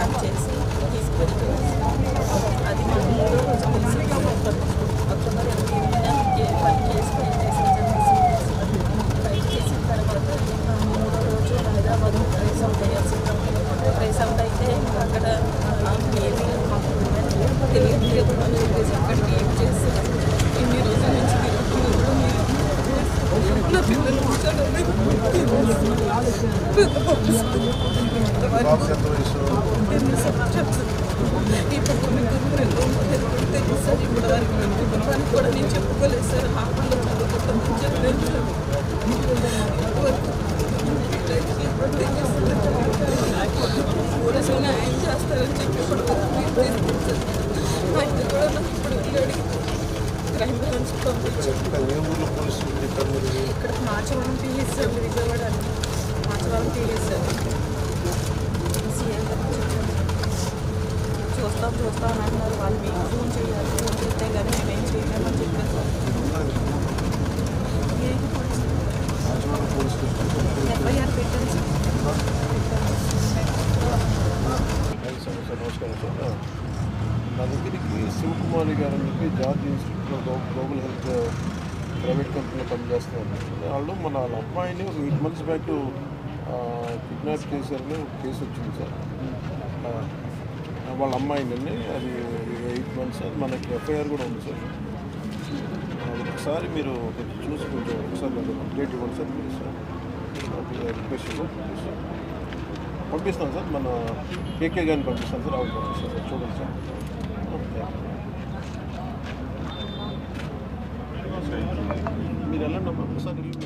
Trap చేసి తీసుకువెళ్తున్నారు అది మాకు మూడో రోజు తెలిసి అక్టోబర్ ఎనిమిదిన చేసిన చేసిన తర్వాత మూడో రోజు హైదరాబాద్ ట్రేస్ అవుట్ అయ్యాల్సి అవుట్ అయితే అక్కడ ఏమీ మాకు తెలియదు అని చెప్పేసి అక్కడికి ఏం చేసి ఇన్ని రోజుల నుంచి నా పిల్లలు వయసు ఇప్పుడు కొన్ని గురువులు తెలుసు సార్ ఇప్పుడు వరకు కుటుంబానికి కూడా నేను చెప్పుకోలేదు సార్ హాస్టల్లో చదువుకుంటాను చెప్పలేదు పోలీసులు చేస్తారని చెప్పి ఇప్పుడు ఆయన కూడా నాకు ఇప్పుడు క్రైమ్ బ్రాంచ్ పంపించారు ఇక్కడ మాచవరం మీరు PS sir Vijayawada Machavaram PS sir వస్తాం చూస్తాం అని అన్నారు వాళ్ళు మీకు ఫోన్ చేయాలి ఫోన్ చేస్తే కానీ మేము ఏం చేయలేమని చెప్పారు సార్ ఎఫ్ఐఆర్ పెట్టాను సార్ నమస్కారం. నా దగ్గరికి శివకుమారి గారు అని చెప్పి జార్జ్ ఇన్స్టిట్యూట్లో గ్లోబల్ హెల్త్ ప్రైవేట్ కంపెనీలో పనిచేస్తున్నారు వాళ్ళు మన వాళ్ళ అమ్మాయిని ఒక ఎయిట్ మంత్స్ బ్యాక్ కిడ్నాప్ చేశారని ఒక కేసు వచ్చింది సార్ వాళ్ళ అమ్మాయిని అది ఎయిట్ మంత్స్ అది మనకి ఎఫ్ఐఆర్ కూడా ఉంది సార్. అది ఒకసారి మీరు చూసి కొంచెం ఒకసారి నాకు అప్డేట్ ఇవ్వండి సార్ మీరు సార్. Request sir. పంపిస్తాను సార్. మన కేకే గారిని పంపిస్తాను సార్. అవును పంపిస్తాను సార్. చూడండి సార్. ఓకే. మీరు వెళ్ళండి ఒకసారి వెళ్ళి